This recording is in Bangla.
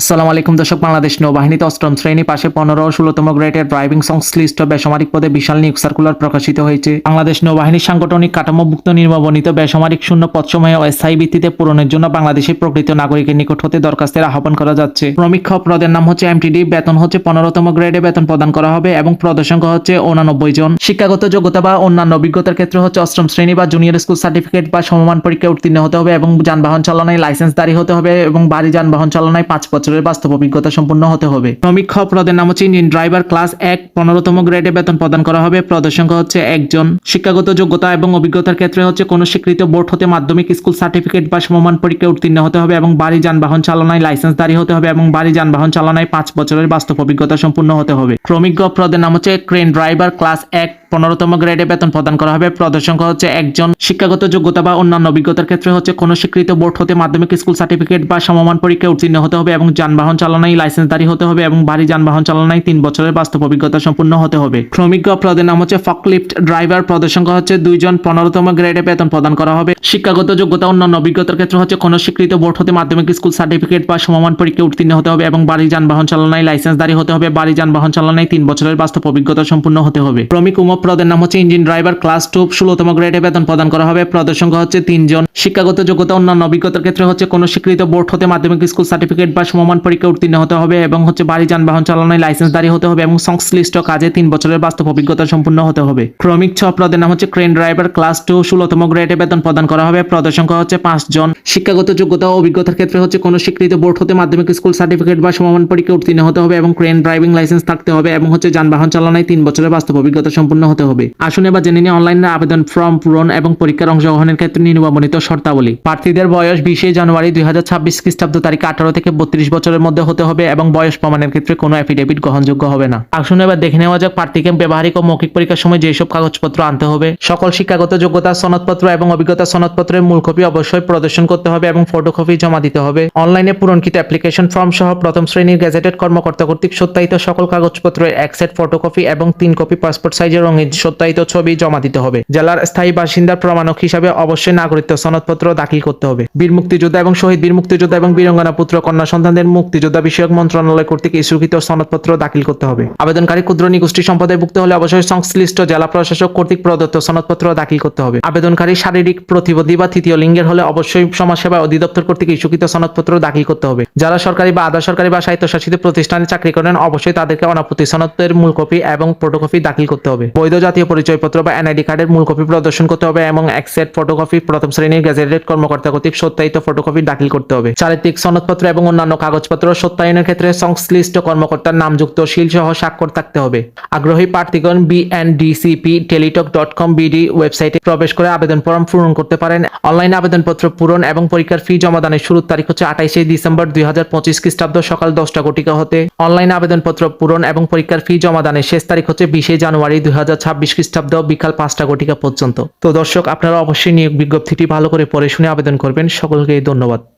আসসালামু আলাইকুম দর্শক, বাংলাদেশ নৌবাহিনীতে অষ্টম শ্রেণি পাশে পনেরো ও ষোলোতম গ্রেডের ড্রাইভিং সংশ্লিষ্ট বেসামরিক পদে বিশাল নিয়োগ সার্কুলার প্রকাশিত হয়েছে। বাংলাদেশ নৌবাহিনীর সাংগঠনিক কাঠামোভুক্ত নির্মবনিত বেসামরিক শূন্য পদসমূহে অস্থায়ী ভিত্তিতে পূরণের জন্য বাংলাদেশের প্রকৃত নাগরিকের নিকট হতে দরখাস্তের আহ্বান করা যাচ্ছে। প্রমীক্ষ পদের নাম হচ্ছে এমটিডি, বেতন হচ্ছে পনেরোতম গ্রেডে বেতন প্রদান করা হবে এবং পদের হচ্ছে উনানব্বই জন। শিক্ষাগত যোগ্যতা বা অন্যান্য অভিজ্ঞতার ক্ষেত্রে হচ্ছে অষ্টম শ্রেণি বা জুনিয়র স্কুল সার্টিফিকেট বা সমমান পরীক্ষায় উত্তীর্ণ হতে হবে এবং যানবাহন চালনায় লাইসেন্সদারি হতে হবে এবং বাড়ি যানবাহন চালনায় পাঁচ বছরের বাস্তব অভিজ্ঞতা সম্পন্ন হতে হবে। শ্রমিক পদের নাম হচ্ছে ইঞ্জিন ড্রাইভার ক্লাস এক, পনেরোতম গ্রেডে বেতন প্রদান করা হবে। পদের সংখ্যা হচ্ছে একজন। শিক্ষাগত যোগ্যতা এবং অভিজ্ঞতার ক্ষেত্রে হচ্ছে কোনো স্বীকৃত বোর্ড হতে মাধ্যমিক স্কুল সার্টিফিকেট বা সমমান পরীক্ষায় উত্তীর্ণ হতে হবে এবং বাড়ি যানবাহন চালনায় লাইসেন্সদারি হতে হবে এবং বাড়ি যানবাহন চালনায় পাঁচ বছরের বাস্তব অভিজ্ঞতা সম্পূর্ণ হতে হবে। ক্রমিক গ পদের নাম হচ্ছে ক্রেন ড্রাইভার ক্লাস এক পনেরোতম গ্রেডে বেতন প্রদান করা হবে। পদের সংখ্যা হচ্ছে একজন। শিক্ষাগত যোগ্যতা বা অন্যান্য অভিজ্ঞতার ক্ষেত্রে হচ্ছে কোনো স্বীকৃত বোর্ড হতে মাধ্যমিক স্কুল সার্টিফিকেট বা সমমান পরীক্ষায় উত্তীর্ণ হতে হবে এবং যানবাহন চালনায় লাইসেন্সদারি হতে হবে এবং ভারী যানবাহন চালনায় তিন বছরের বাস্তব অভিজ্ঞতা সম্পূর্ণ হতে হবে। শ্রমিক পদের নাম হচ্ছে ফকলিফট ড্রাইভার। পদের সংখ্যা হচ্ছে দুইজন। পনেরোতম গ্রেডে বেতন প্রদান করা হবে। শিক্ষাগত যোগ্যতা, অন্যান্য অভিজ্ঞতার ক্ষেত্রে হচ্ছে কোনো স্বীকৃত বোর্ড হতে মাধ্যমিক স্কুল সার্টিফিকেট বা সমমান পরীক্ষায় উত্তীর্ণ হতে হবে এবং বাড়ি যানবাহন চালনায় লাইসেন্সদারি হতে হবে। বাড়ি যানবাহন চালনায় তিন বছরের বাস্তব অভিজ্ঞতা সম্পূর্ণ হতে হবে। শ্রমিক উম পদের নাম হচ্ছে ইঞ্জিন ড্রাইভার, ক্লাস টু, ষোলোতম গ্রেডে বেতন প্রদান করা হবে। পদের সংখ্যা হচ্ছে তিনজন। শিক্ষাগত যোগ্যতা অন্যান্য অভিজ্ঞতার ক্ষেত্রে হচ্ছে কোনো স্বীকৃত বোর্ড হতে মাধ্যমিক স্কুল সার্টিফিকেট বা সমমান পরীক্ষা উত্তীর্ণ হতে হবে এবং হচ্ছে বাড়ি যানবাহন চালনায় লাইসেন্সদারি হতে হবে এবং সংশ্লিষ্ট কাজে তিন বছরের বাস্তব অভিজ্ঞতা সম্পূর্ণ হতে হবে। ক্রমিক ছ পদের নাম হচ্ছে ক্রেন ড্রাইভার, ক্লাস টু ষোলোতম গ্রেডে বেতন প্রদান করা হবে। পদের সংখ্যা হচ্ছে পাঁচজন শিক্ষাগত যোগ্যতা ও অভিজ্ঞতার ক্ষেত্রে হচ্ছে কোনো স্বীকৃত বোর্ড হতে মাধ্যমিক স্কুল সার্টিফিকেট বা সমমান পরীক্ষা উত্তীর্ণ হতে হবে এবং ক্রেন ড্রাইভিং লাইসেন্স থাকতে হবে এবং হচ্ছে যানবাহন চালনায় তিন বছরের বাস্তব অভিজ্ঞতা সম্পন্ন হতে হবে। আসুন এবার জেনে নিয়ে অনলাইনে আবেদন ফর্ম পূরণ এবং পরীক্ষার অংশগ্রহণের ক্ষেত্রে নির্বাচিত শর্তাবলী। প্রার্থীদের বয়স বিশে জানুয়ারি দুই হাজার ছাব্বিশ খ্রিস্টাব্দ তারিখ আঠারো থেকে বত্রিশ বছরের মধ্যে হতে হবে এবং বয়স প্রমাণের ক্ষেত্রে কোনো অ্যাফিডেভিট গ্রহণযোগ্য হবে না। আসুন এবার দেখে নেওয়া যাক প্রার্থীকে ব্যবহারিক ও মৌখিক পরীক্ষার সময় যেসব কাগজপত্র আনতে হবে। সকল শিক্ষাগত যোগ্যতা, সনদপত্র এবং অভিজ্ঞতা সনদপত্রের মূল কপি অবশ্যই প্রদর্শন করতে হবে এবং ফটোকপি জমা দিতে হবে। অনলাইনে পূরণকৃত অ্যাপ্লিকেশন ফর্ম সহ প্রথম শ্রেণির গেজেটেড কর্মকর্তা কর্তৃক সত্যায়িত সকল কাগজপত্রের এক সেট ফটোকপি এবং তিন কপি পাসপোর্ট সাইজের রঙিন সত্যায়িত ছবি জমা দিতে হবে। জেলার স্থায়ী বাসিন্দার প্রমাণক হিসাবে অবশ্যই নাগরিকত্ব সনদপত্র দাখিল করতে হবে। বীর মুক্তিযোদ্ধা এবং শহীদ বীর মুক্তিযোদ্ধা এবং বীরঙ্গনা পুত্র কন্যা সন্তানদের মুক্তিযোদ্ধা বিষয়ক মন্ত্রণালয় কর্তৃক ইস্যুকৃত সনদপত্র দাখিল করতে হবে। আবেদনকারী ক্ষুদ্র নিগোষ্ঠী সম্পদায়ভুক্ত হলে অবশ্যই সংশ্লিষ্ট জেলা প্রশাসক কর্তৃক প্রদত্ত সনদপত্র দাখিল করতে হবে। আবেদনকারী শারীরিক প্রতিবন্ধী বা তৃতীয় লিঙ্গের হলে অবশ্যই সমাজসেবা অধিদপ্তর কর্তৃক ইস্যুকৃত সনদপত্র দাখিল করতে হবে। যারা সরকারি বা আধা সরকারি বা স্বায়ত্তশাসিত প্রতিষ্ঠানে চাকরি করেন, অবশ্যই তাদেরকে অনাপত্তি সনদের মূল কপি এবং ফটোকপি দাখিল করতে হবে। বৈধ জাতীয় পরিচয়পত্র বা এনআইডি কার্ডের মূল কপি প্রদর্শন করতে হবে এবং এক সেট ফটোকপি প্রথম শ্রেণির গেজেটেড কর্মকর্তা কর্তৃক সত্যায়িত ফটোকপি দাখিল করতে হবে। চারিত্রিক সনদপত্র এবং অন্যান্য কাগজপত্র সত্যায়নের ক্ষেত্রে সংশ্লিষ্ট কর্মকর্তার নামযুক্ত শিল সহ স্বাক্ষর থাকতে হবে। আগ্রহী প্রার্থীগণ BNDCP Teletalk dot com BD ওয়েবসাইটে প্রবেশ করে আবেদন ফর্ম পূরণ করতে পারেন। অনলাইন আবেদনপত্র পূরণ এবং পরীক্ষার ফি জমাদানের শুরুর তারিখ হচ্ছে আঠাইশে ডিসেম্বর দুই হাজার পঁচিশ খ্রিস্টাব্দ সকাল দশটা কোটিকা হতে। অনলাইন আবেদনপত্র পূরণ এবং পরীক্ষার ফি জমাদানের শেষ তারিখ হচ্ছে বিশে জানুয়ারি দুই হাজার ছাব্বিশ খ্রিস্টাব্দ বিকাল পাঁচটা কোটিকা পর্যন্ত। তো দর্শক, আপনারা অবশ্যই নিয়োগ বিজ্ঞপ্তিটি ভালো করে পরে শুনে আবেদন করবেন। সকলকে ধন্যবাদ।